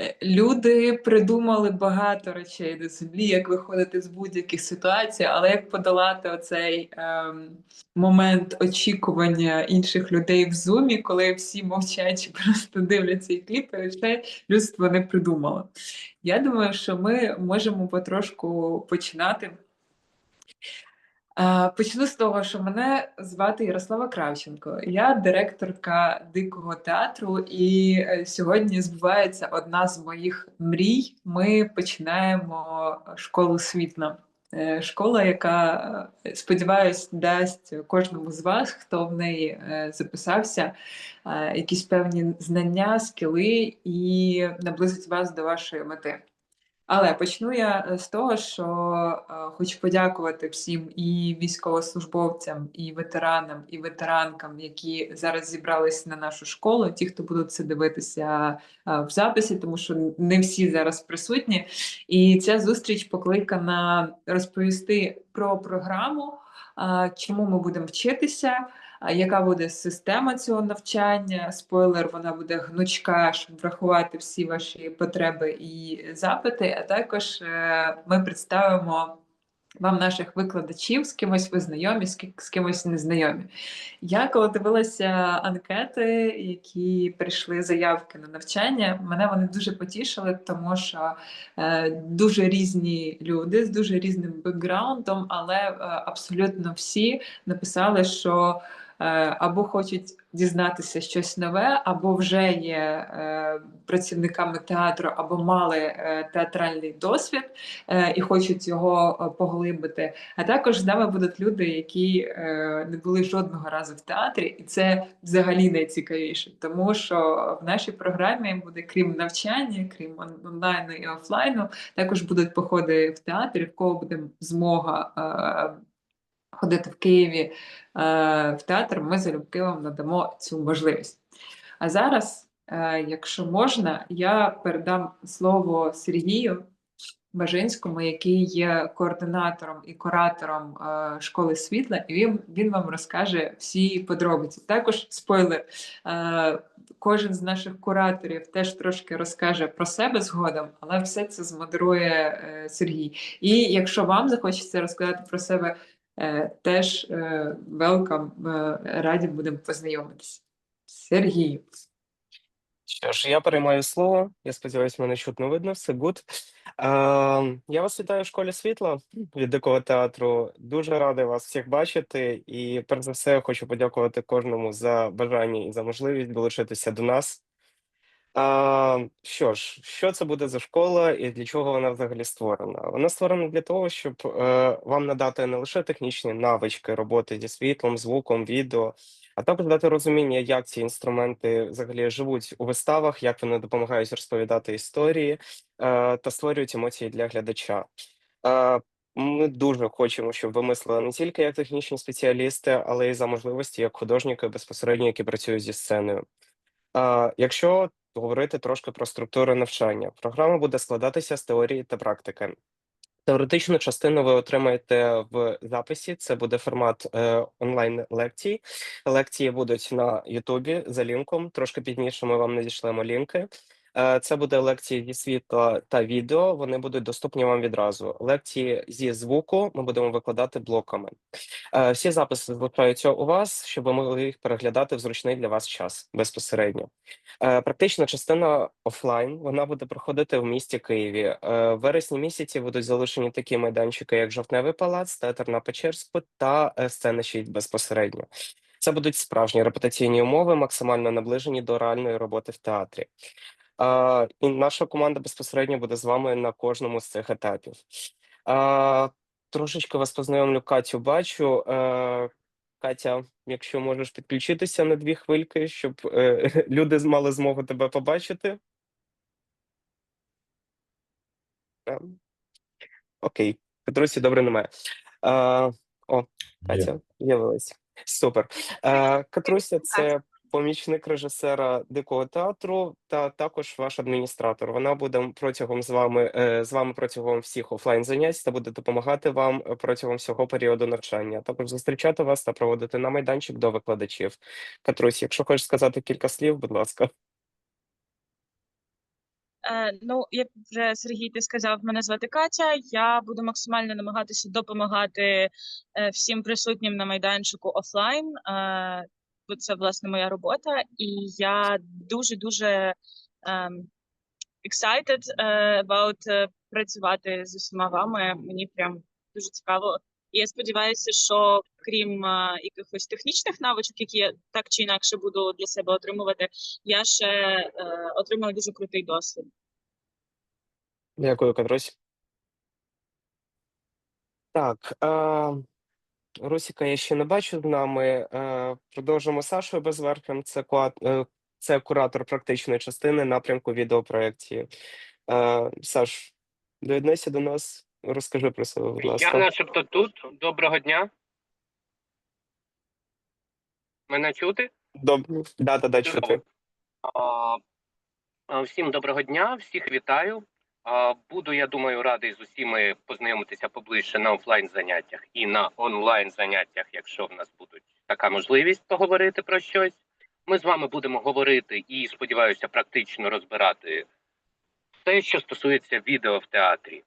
Е, люди придумали багато речей до землі, як виходити з будь-яких ситуацій, але як подолати оцей ем, момент очікування інших людей в зумі, коли всі мовчать і просто дивляться і кліпають, це людство не придумало. Я думаю, що ми можемо потрошку починати. Е, Почну з того, що мене звати Ярослава Кравченко. Я директорка дикого театру, і е, сьогодні збувається одна з моїх мрій. Ми починаємо школу світла. Е, Школа, яка, е, сподіваюсь, дасть кожному з вас, хто в неї е, записався, е, якісь певні знання, скіли і наблизить вас до вашої мети. Але почну я е, з того, що е, хочу подякувати всім і військовослужбовцям, і ветеранам, і ветеранкам, які зараз зібрались на нашу школу. Ті, хто будуть це дивитися е, в записі, тому що не всі зараз присутні. І ця зустріч покликана розповісти про програму, чому ми будемо вчитися. Яка буде система цього навчання? Спойлер, вона буде гнучка, щоб врахувати всі ваші потреби і запити. А також е, ми представимо вам наших викладачів, з кимось ви знайомі, з кимось незнайомі. Я коли дивилася анкети, які прийшли заявки на навчання, мене вони дуже потішили, тому що е, дуже різні люди з дуже різним бекграундом, але е, абсолютно всі написали, що або хочуть дізнатися щось нове, або вже є е, працівниками театру, або мали е, театральний досвід е, і хочуть його е, поглибити. А також з нами будуть люди, які е, не були жодного разу в театрі, і це взагалі найцікавіше, тому що в нашій програмі буде крім навчання, крім он- онлайну і офлайну, також будуть походи в театрі, в кого буде змога. Ходити в Києві е, в театр, ми залюбки вам надамо цю можливість. А зараз, е, якщо можна, я передам слово Сергію Бажинському, який є координатором і куратором е, школи світла, і він, він вам розкаже всі подробиці. Також спойлер. Кожен з наших кураторів теж трошки розкаже про себе згодом, але все це змодерує Сергій. І якщо вам захочеться розказати про себе, теж е, welcome, е, раді будемо познайомитися. Сергію. Що ж, я переймаю слово. Я сподіваюся, мене чутно видно, все гуд. Е, я вас вітаю в школі світла від дикого театру. Дуже радий вас всіх бачити. І перш за все, хочу подякувати кожному за бажання і за можливість долучитися до нас. А, що ж, що це буде за школа і для чого вона взагалі створена? Вона створена для того, щоб е, вам надати не лише технічні навички роботи зі світлом, звуком, відео, а також дати розуміння, як ці інструменти взагалі живуть у виставах, як вони допомагають розповідати історії е, та створюють емоції для глядача. Е, ми дуже хочемо, щоб ви мислили не тільки як технічні спеціалісти, але й за можливості як художники безпосередньо, які працюють зі сценою. А, Якщо говорити трошки про структуру навчання, програма буде складатися з теорії та практики. Теоретичну частину ви отримаєте в записі. Це буде формат е, онлайн лекцій. Лекції будуть на Ютубі за лінком. Трошки пізніше ми вам надішлемо лінки. Е, це буде лекції зі світла та відео. Вони будуть доступні вам відразу. Лекції зі звуку ми будемо викладати блоками. Е, Всі записи залишаються у вас, щоб ви могли їх переглядати в зручний для вас час безпосередньо. Е, Практична частина офлайн вона буде проходити в місті Києві. В вересні місяці будуть залишені такі майданчики, як Жовтневий палац, театр на Печерську та сцена 6 безпосередньо. Це будуть справжні репетиційні умови, максимально наближені до реальної роботи в театрі. Е, І наша команда безпосередньо буде з вами на кожному з цих етапів. Е, Трошечки вас познайомлю, Катю бачу. Е, Катя, якщо можеш підключитися на дві хвильки, щоб е, люди мали змогу тебе побачити. Окей, Петрусі добре немає. Е, о, Катя з'явилась. Супер. Е, Катруся це помічник режисера дикого театру та також ваш адміністратор. Вона буде протягом з вами е, з вами протягом всіх офлайн занять та буде допомагати вам е, протягом всього періоду навчання. Також зустрічати вас та проводити на майданчик до викладачів. Катрусь, якщо хочеш сказати кілька слів, будь ласка. Е, ну, як вже Сергій ти сказав, мене звати Катя. Я буду максимально намагатися допомагати всім присутнім на майданчику офлайн. Бо це власне моя робота, і я дуже дуже ем, excited е, about е, працювати з усіма вами. Мені прям дуже цікаво. Я сподіваюся, що крім е, якихось технічних навичок, які я так чи інакше буду для себе отримувати, я ще е, отримала дуже крутий досвід. Дякую, Катрусь. Так, е, Русіка я ще не бачу з нами. Е, продовжимо з Сашою Безверхом. Це, е, це куратор практичної частини напрямку відеопроекції. Е, Саш, доєднайся до нас, розкажи про себе, будь Я ласка. начебто тут. Доброго дня. Мене чути? Добре, да, да, да, чути. Всім доброго дня, всіх вітаю. Буду, я думаю, радий з усіми познайомитися поближче на офлайн заняттях і на онлайн заняттях, якщо в нас буде така можливість поговорити про щось. Ми з вами будемо говорити і, сподіваюся, практично розбирати те, що стосується відео в театрі.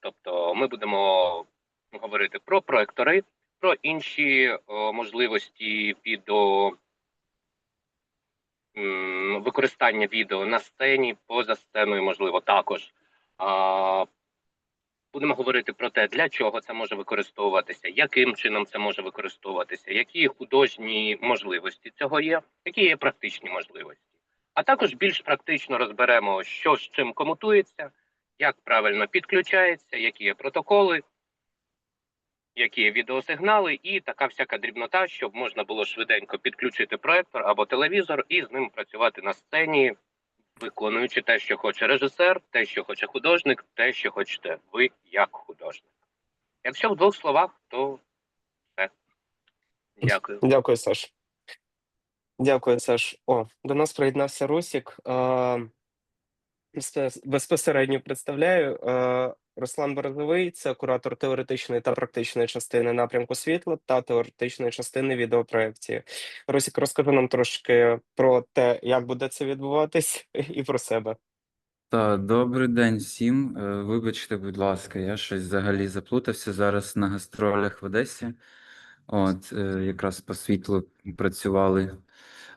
Тобто, ми будемо говорити про проектори, про інші можливості відео використання відео на сцені, поза сценою, можливо, також. Будемо говорити про те, для чого це може використовуватися, яким чином це може використовуватися, які художні можливості цього є, які є практичні можливості. А також більш практично розберемо, що з чим комутується, як правильно підключається, які є протоколи, які є відеосигнали, і така всяка дрібнота, щоб можна було швиденько підключити проектор або телевізор і з ним працювати на сцені, виконуючи те, що хоче режисер, те, що хоче художник, те, що хочете ви як художник. Якщо в двох словах, то все. Дякую. Дякую, Саш. Дякую, Саш. О, до нас приєднався Русік. Безпосередньо представляю. е, Руслан Борозовий, це куратор теоретичної та практичної частини напрямку світла та теоретичної частини відеопроекції. Русік, розкажи нам трошки про те, як буде це відбуватись, і про себе. Та, добрий день всім. Е, Вибачте, будь ласка, я щось взагалі заплутався зараз на гастролях в Одесі. От, е, якраз по світлу працювали.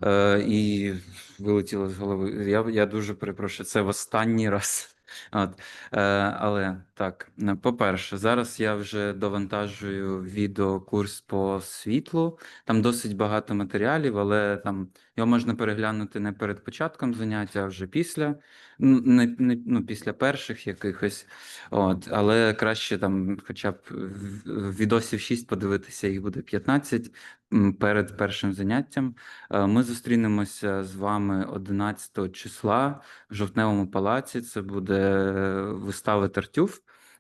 Е, і вилетіло з голови. Я, я дуже перепрошую, це в останній раз. От, е, але так, е, по-перше, зараз я вже довантажую відеокурс по світлу. Там досить багато матеріалів, але там його можна переглянути не перед початком заняття, а вже після. Не, не, ну, після перших якихось. От, але краще там хоча б відосів 6 подивитися, їх буде 15 перед першим заняттям. Е, Ми зустрінемося з вами 11 числа в Жовтневому палаці. Це буде вистава Тартюф.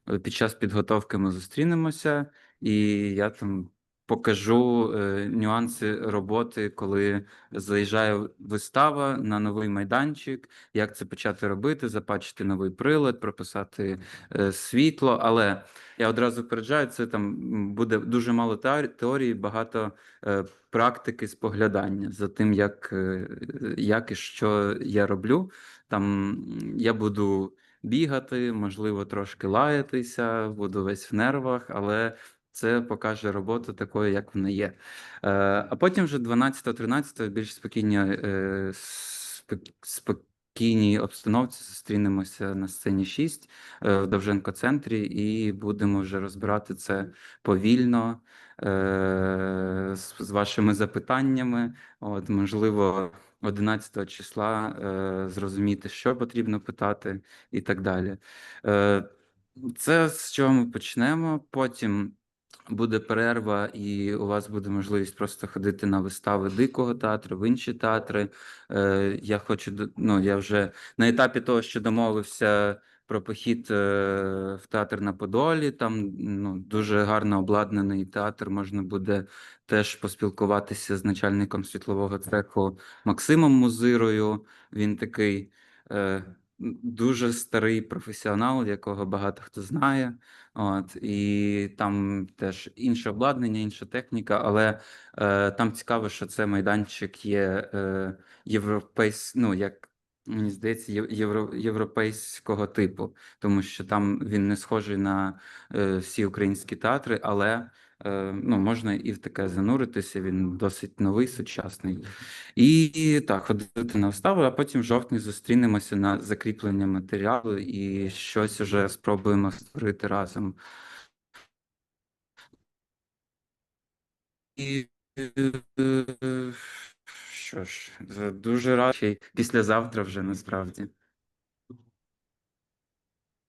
Е, Під час підготовки ми зустрінемося, і я там покажу е, нюанси роботи, коли заїжджає вистава на новий майданчик, як це почати робити, запачити новий прилад, прописати е, світло. Але я одразу попереджаю, це там буде дуже мало теорі- теорії, багато е, практики споглядання за тим, як, е, як і що я роблю. Там я буду бігати, можливо, трошки лаятися, буду весь в нервах, але це покаже роботу такою, як вона є. Е, а потім вже 12-13 більш спокійні, е, спокійній обстановці зустрінемося на сцені 6 е, в Довженко центрі і будемо вже розбирати це повільно з вашими запитаннями. От, можливо, 11 числа е, зрозуміти, що потрібно питати, і так далі. Е, це з чого ми почнемо. Потім буде перерва, і у вас буде можливість просто ходити на вистави дикого театру, в інші театри. Е, я хочу ну, я вже на етапі того, що домовився про похід е, в театр на Подолі. Там ну, дуже гарно обладнаний театр. Можна буде теж поспілкуватися з начальником світлового цеху Максимом Музирою. Він такий. Е, Дуже старий професіонал, якого багато хто знає. От, і там теж інше обладнання, інша техніка, але е, там цікаво, що це майданчик є е, європейсь, ну, як мені здається, євро, європейського типу, тому що там він не схожий на е, всі українські театри, але ну, можна і в таке зануритися. Він досить новий, сучасний. І, так, ходити на виставу, а потім в жовтні зустрінемося на закріплення матеріалу і щось уже спробуємо створити разом. І е, що ж, дуже радий післязавтра вже насправді.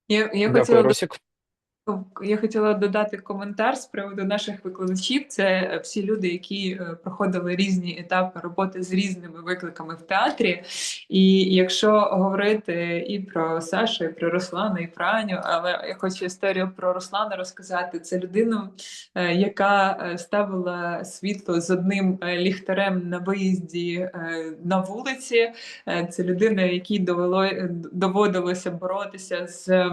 Я, я Дякую, хотіла Росік. Я хотіла додати коментар з приводу наших викладачів. Це всі люди, які е, проходили різні етапи роботи з різними викликами в театрі. І якщо говорити і про Сашу, і про Руслана, і про Аню, але я хочу історію про Руслана розказати. Це людина, е, яка е, ставила світло з одним ліхтарем на виїзді на вулиці. Це людина, якій довело доводилося боротися з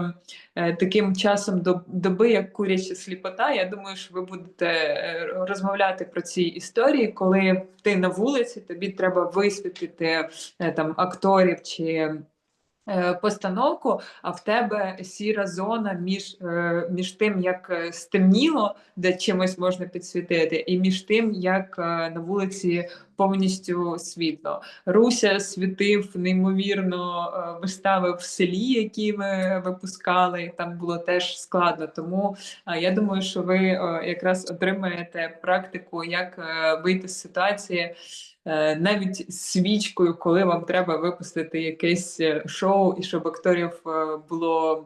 таким часом доб- доби, як куряча сліпота. Я думаю, що ви будете е, розмовляти про ці історії, коли ти на вулиці, тобі треба висвітлити е, там акторів чи. Е, Постановку, а в тебе сіра зона між, е, між тим, як е, стемніло, де чимось можна підсвітити, і між тим, як на вулиці повністю світло. Руся світив неймовірно вистави в селі, які ми випускали. Там було теж складно. Тому я думаю, що ви якраз отримаєте практику, як вийти з ситуації. Е, Навіть свічкою, коли вам треба випустити якесь е, шоу, і щоб акторів е, було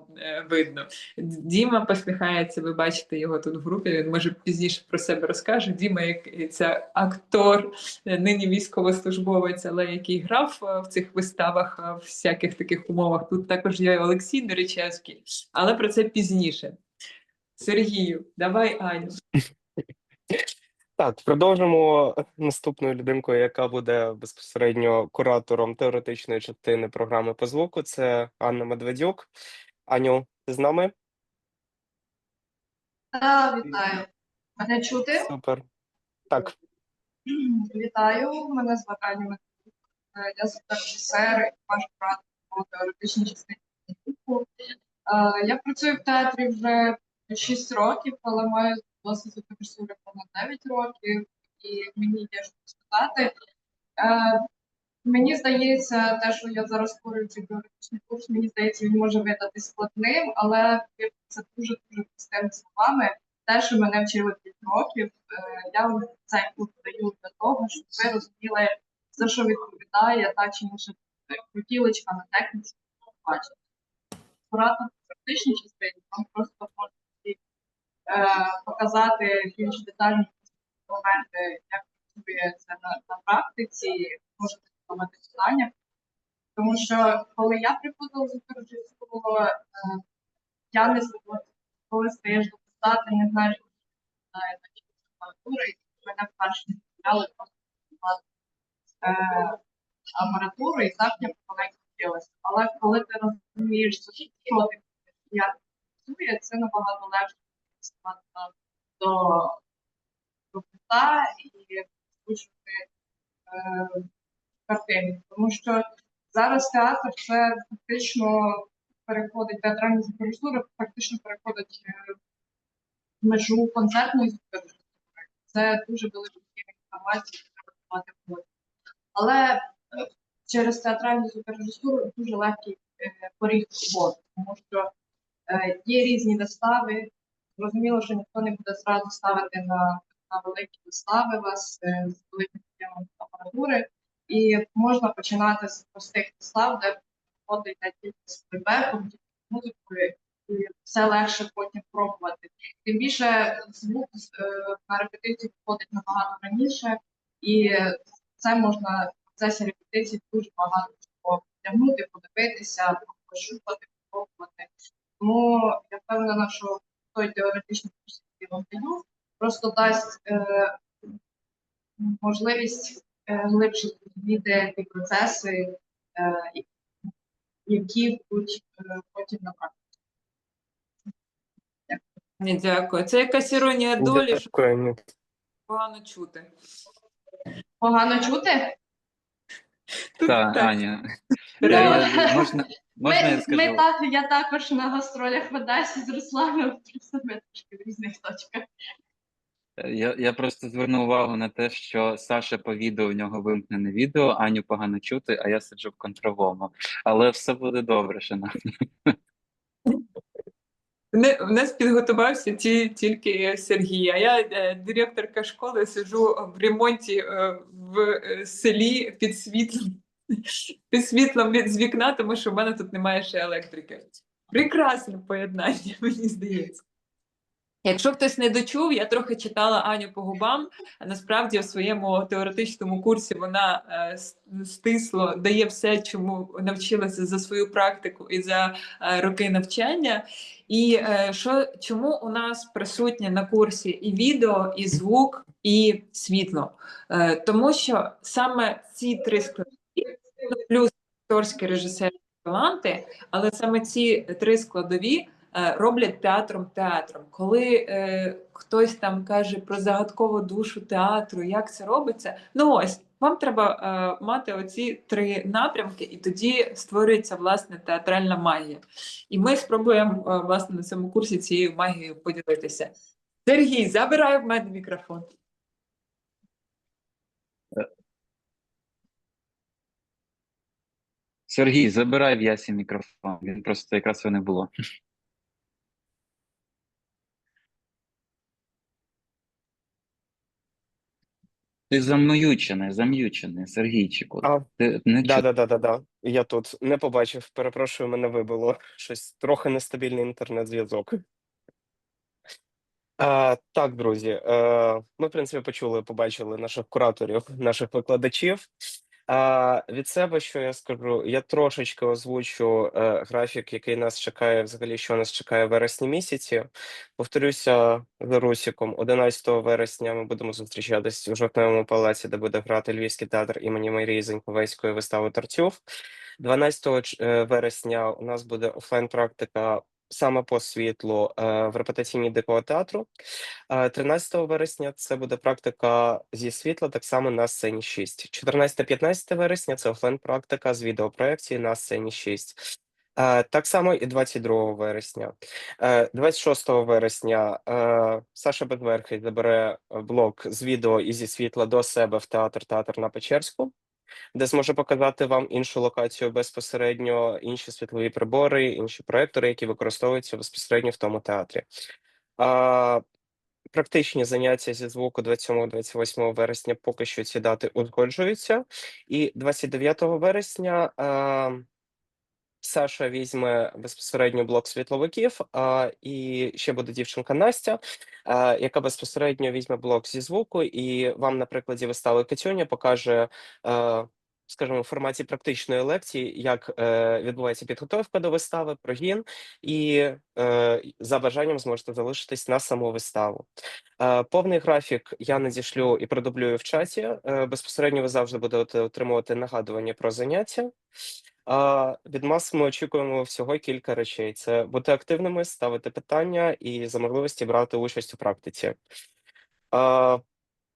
видно. Діма посміхається, ви бачите його тут в групі. Він може пізніше про себе розкаже. Діма, як це актор, нині військовослужбовець, але який грав в цих виставах в всяких таких умовах. Тут також є Олексій Дорічевський, але про це пізніше. Сергію, давай Аню. Так, продовжимо наступною людинкою, яка буде безпосередньо куратором теоретичної частини програми по звуку. Це Анна Медведюк. Аню, ти з нами? Та, вітаю. Мене чути? Супер. Так, Вітаю, мене звати Аня. Е, Я звукорежисер і ваш брат по теоретичній частині звуку. Е, Я працюю в театрі вже 6 років, але маю досвід звукорежисури понад 9 років, і мені є що сказати. Е, Мені здається, те, що я зараз створюю цей теоретичний курс, мені здається, він може видати складним, але це дуже дуже простими словами те, що мене вчили 5 років, е, я вам цей курс даю для того, щоб ви розуміли, за що відповідає та чи інша крутілочка на техніці, бачите. Порадно в практичній частині вам просто е, показати більш детальні моменти, як працює це на, на практиці, можете задавати питання. Тому що коли я приходила з е, я не коли стаєш до посади, не знаєш, що знає апаратури, і мене вперше не купляли просто е, апаратуру, і так я помаленьку вчилася. Але коли ти розумієш, що ти як працює, це набагато легше працювати до, кута і слушати е, картини. Тому що зараз театр це фактично переходить театральна звукорежисура, фактично переходить е, межу концертної звукорежисури. Це дуже велика інформація, треба мати в. Але е, через театральну звукорежисуру дуже легкий поріг роботи, тому що є різні вистави. Зрозуміло, що ніхто не буде зразу ставити на, на великі вистави вас е, з великим об'ємом апаратури. І можна починати з простих вистав, де йде тільки з плейбеком, тільки з музикою, і все легше потім пробувати. Тим більше звук е, на репетицію входить набагато раніше, і це можна в процесі репетиції дуже багато чого втягнути, подивитися, пощупати, попробувати. Тому я впевнена, що той теоретичний курс, який вам даю, просто дасть е, можливість е, глибше зрозуміти ті процеси, е, які будуть е, потім на практиці. Ні, Дякую. Це якась іронія долі, що дякую, погано чути. Погано чути? Тут так. Аня. Е, Можна, можна ми, я скажу? ми так, я також на гастролях в Одесі з Русланом, просто трошки в різних точках. Я, я просто зверну увагу на те, що Саша по відео у нього вимкнене відео, Аню погано чути, а я сиджу в контровому. Але все буде добре, шановні. Не, в нас підготувався ті, тільки Сергій, а я е, директорка школи, сиджу в ремонті е, в е, селі під світлом, під світлом від з вікна, тому що в мене тут немає ще електрики. Прекрасне поєднання, мені здається. Якщо хтось не дочув, я трохи читала Аню по губам. Насправді в своєму теоретичному курсі вона е, стисло дає все, чому навчилася за свою практику і за е, роки навчання. І е, що чому у нас присутнє на курсі і відео, і звук, і світло? Тому що саме ці три складові, плюс акторські режисерські таланти, але саме ці три складові е, роблять театром театром. Коли е, хтось там каже про загадкову душу театру, як це робиться, ну ось. Вам треба е, мати оці три напрямки, і тоді створюється власне театральна магія. І ми спробуємо е, власне на цьому курсі цією магією поділитися. Сергій, забирай в мене мікрофон. Сергій, забирай в Ясі мікрофон. Він просто якраз його не було. Ти зам'ючений, зам'ючений, Сергійчику. А, Ти не да, да, да, да, да. Я тут не побачив. Перепрошую, мене вибило. Щось трохи нестабільний інтернет-зв'язок. А, так, друзі, е, ми, в принципі, почули, побачили наших кураторів, наших викладачів. А, від себе, що я скажу, я трошечки озвучу е, графік, який нас чекає, взагалі, що нас чекає в вересні місяці. Повторюся за Русіком, 11 вересня ми будемо зустрічатись у жовтневому палаці, де буде грати Львівський театр імені Марії Зеньковецької вистави Тартюф. 12 е, вересня у нас буде офлайн-практика саме по світлу е, в репетиційній дикого театру. Е, 13 вересня це буде практика зі світла, так само на сцені 6. 14-15 вересня це офлайн-практика з відеопроекції на сцені 6. Е, Так само і 22 вересня. Е, 26 вересня е, Саша Безверхий забере блок з відео і зі світла до себе в театр Театр на Печерську, де зможе показати вам іншу локацію безпосередньо, інші світлові прибори, інші проектори, які використовуються безпосередньо в тому театрі. А, Практичні заняття зі звуку 27-28 вересня поки що ці дати узгоджуються. І 29 вересня е, Саша візьме безпосередньо блок світловиків, а, і ще буде дівчинка Настя, а, яка безпосередньо візьме блок зі звуку, і вам на прикладі вистави Катюня покаже, е, скажімо, в форматі практичної лекції, як е, відбувається підготовка до вистави, прогін, і е, за бажанням зможете залишитись на саму виставу. Е, Повний графік я надішлю і продублюю в чаті. Е, Безпосередньо ви завжди будете отримувати нагадування про заняття. А від нас ми очікуємо всього кілька речей: це бути активними, ставити питання і за можливості брати участь у практиці. А,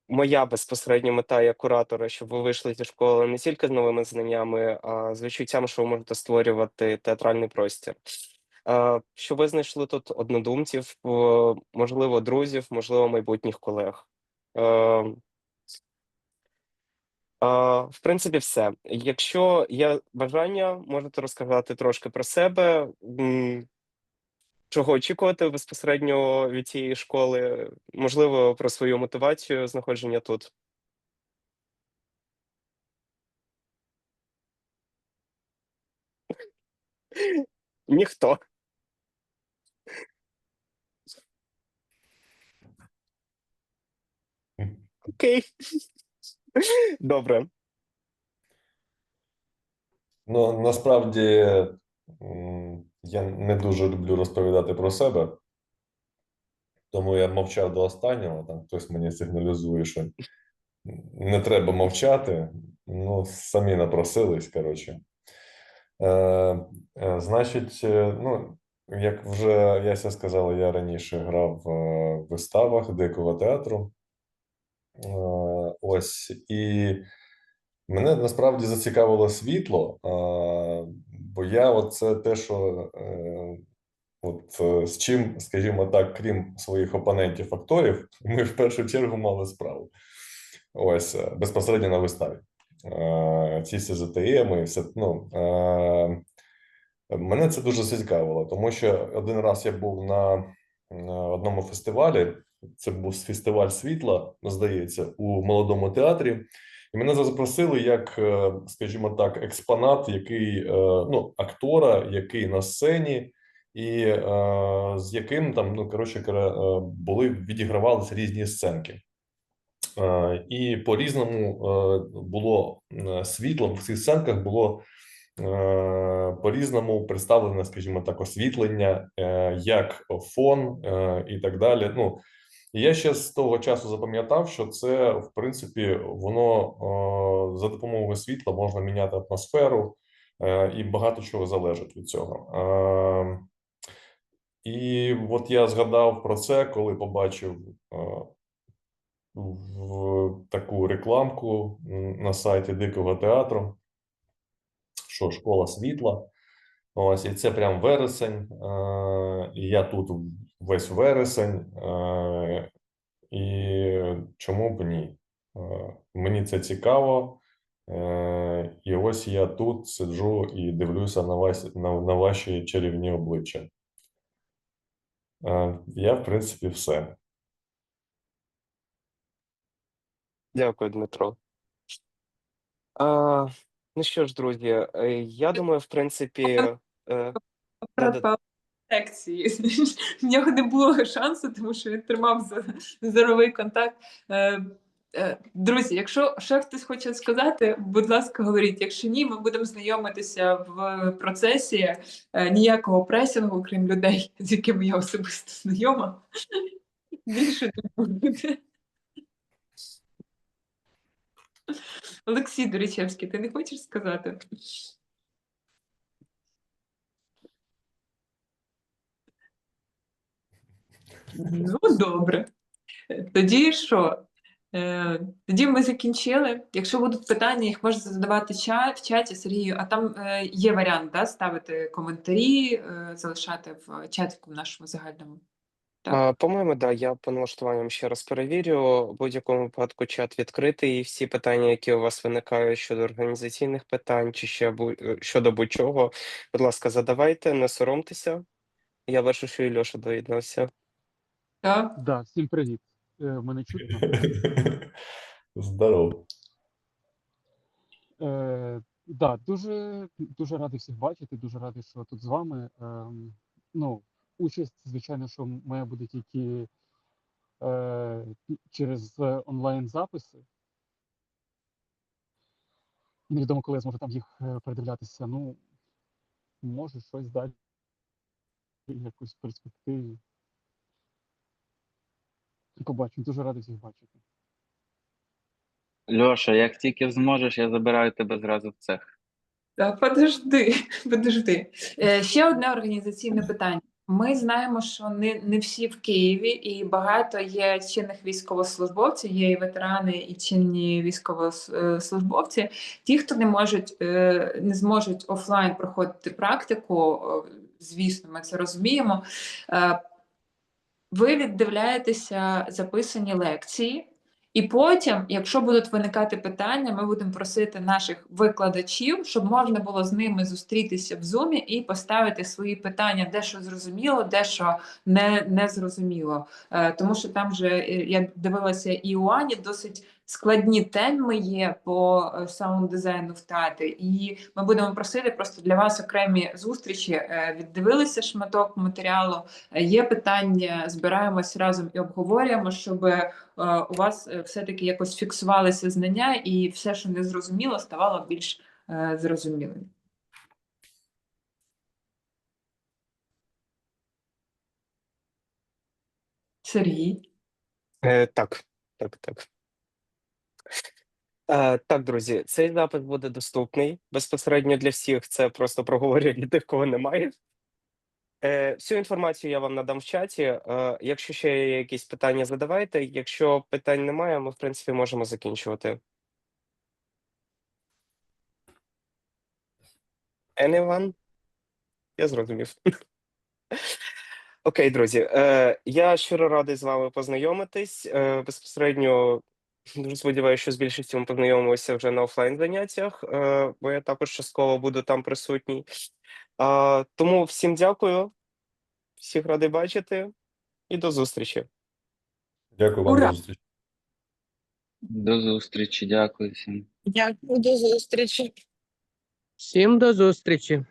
моя безпосередня мета як куратора, щоб ви вийшли зі школи не тільки з новими знаннями, а з відчуттям, що ви можете створювати театральний простір. Що ви знайшли тут однодумців, можливо, друзів, можливо, майбутніх колег. А, в принципі, все. Якщо є бажання, можете розказати трошки про себе, чого очікувати безпосередньо від цієї школи, можливо, про свою мотивацію знаходження тут. Ніхто. Окей. Добре. Ну, насправді я не дуже люблю розповідати про себе, тому я мовчав до останнього. Там хтось мені сигналізує, що не треба мовчати. Ну, самі напросились, коротше. Е, е, значить, е, ну, як вже Яся сказала, я раніше грав е, в виставах Дикого театру. Е, ось і Мене насправді зацікавило світло, бо я оце те, що е, от е, з чим, скажімо так, крім своїх опонентів акторів, ми в першу чергу мали справу. Ось е, безпосередньо на виставі. Е, Ці всі ЗТМ і все. Ну, е, мене це дуже зацікавило, тому що один раз я був на одному фестивалі. Це був фестиваль світла, здається, у молодому театрі. І мене запросили як, е, скажімо так, експонат, який е, ну, актора, який на сцені, і е, з яким там, ну коротше, були відігравалися різні сценки. І по-різному е, було світло в цих сценках було е, по-різному представлене, скажімо так, освітлення, як фон і так далі. Ну, і я ще з того часу запам'ятав, що це, в принципі, воно е, за допомогою світла можна міняти атмосферу, е, і багато чого залежить від цього. Е, І от я згадав про це, коли побачив е, в таку рекламку на сайті Дикого театру, що школа світла. Ось, і це прям вересень. Е, я тут весь вересень. Е, і чому б ні? Е, мені це цікаво. І ось я тут сиджу і дивлюся на, вас, на, на ваші чарівні обличчя. Я, в принципі, все. Дякую, Дмитро. А, ну що ж, друзі, е, я думаю, в принципі, е. Секції. В нього не було шансу, тому що він тримав за- зоровий контакт. Е, е, Друзі, якщо ще хтось хоче сказати, будь ласка, говоріть. Якщо ні, ми будемо знайомитися в процесі Е, ніякого пресінгу, крім людей, з якими я особисто знайома. Більше не буде. Олексій Дорічевський, ти не хочеш сказати? Ну, добре. Тоді що? Е, Тоді ми закінчили. Якщо будуть питання, їх можна задавати в чаті Сергію, а там е, є варіант да, ставити коментарі, е, залишати в чатику нашому загальному. Так. А, По-моєму, да, я по налаштуванням ще раз перевірю. В будь-якому випадку чат відкритий, і всі питання, які у вас виникають щодо організаційних питань чи ще бу- е, щодо будь-чого, будь ласка, задавайте, не соромтеся. Я бачу, що і Льоша доєднався. Так? Да, всім привіт. Е, Мене чутно. Здорово. Е, да, дуже, дуже радий всіх бачити, дуже радий, що тут з вами. Ем, ну, участь, звичайно, що має бути тільки е, через онлайн-записи. Невідомо, коли я зможу там їх е, передивлятися. Ну, може, щось далі, якусь перспективі. Побачимо, дуже радий всіх бачити. Льоша, як тільки зможеш, я забираю тебе зразу в цех. Та подожди, подожди. Е, ще одне організаційне питання. Ми знаємо, що не, не всі в Києві, і багато є чинних військовослужбовців, є і ветерани, і чинні військовослужбовці. Ті, хто не можуть, е, не зможуть офлайн проходити практику, е, звісно, ми це розуміємо. Е, Ви віддивляєтеся записані лекції, і потім, якщо будуть виникати питання, ми будемо просити наших викладачів, щоб можна було з ними зустрітися в зумі і поставити свої питання, де що зрозуміло, де що не, не зрозуміло. Е, тому що там вже е, я дивилася і у Ані досить складні теми є по е, саунд-дизайну в театрі, і ми будемо просити просто для вас окремі зустрічі. Е, віддивилися шматок матеріалу. Е, Є питання, збираємось разом і обговорюємо, щоб у вас все-таки якось фіксувалися знання, і все, що не зрозуміло, ставало більш зрозумілим. Сергій. Е, так, так, так. Е, так, друзі, цей запис буде доступний безпосередньо для всіх. Це просто проговорюю для тих, кого немає. Е, всю інформацію я вам надам в чаті. Е, якщо ще є якісь питання, задавайте. Якщо питань немає, ми, в принципі, можемо закінчувати. Anyone? Я зрозумів. Окей, друзі, е, я щиро радий з вами познайомитись. Е, безпосередньо дуже сподіваюся, що з більшістю ми познайомимося вже на офлайн заняттях, е, бо я також частково буду там присутній. Тому всім дякую, всіх радий бачити і до зустрічі. Дякую вам Ура! за зустріч. До зустрічі, дякую всім. Дякую, до зустрічі. Всім до зустрічі.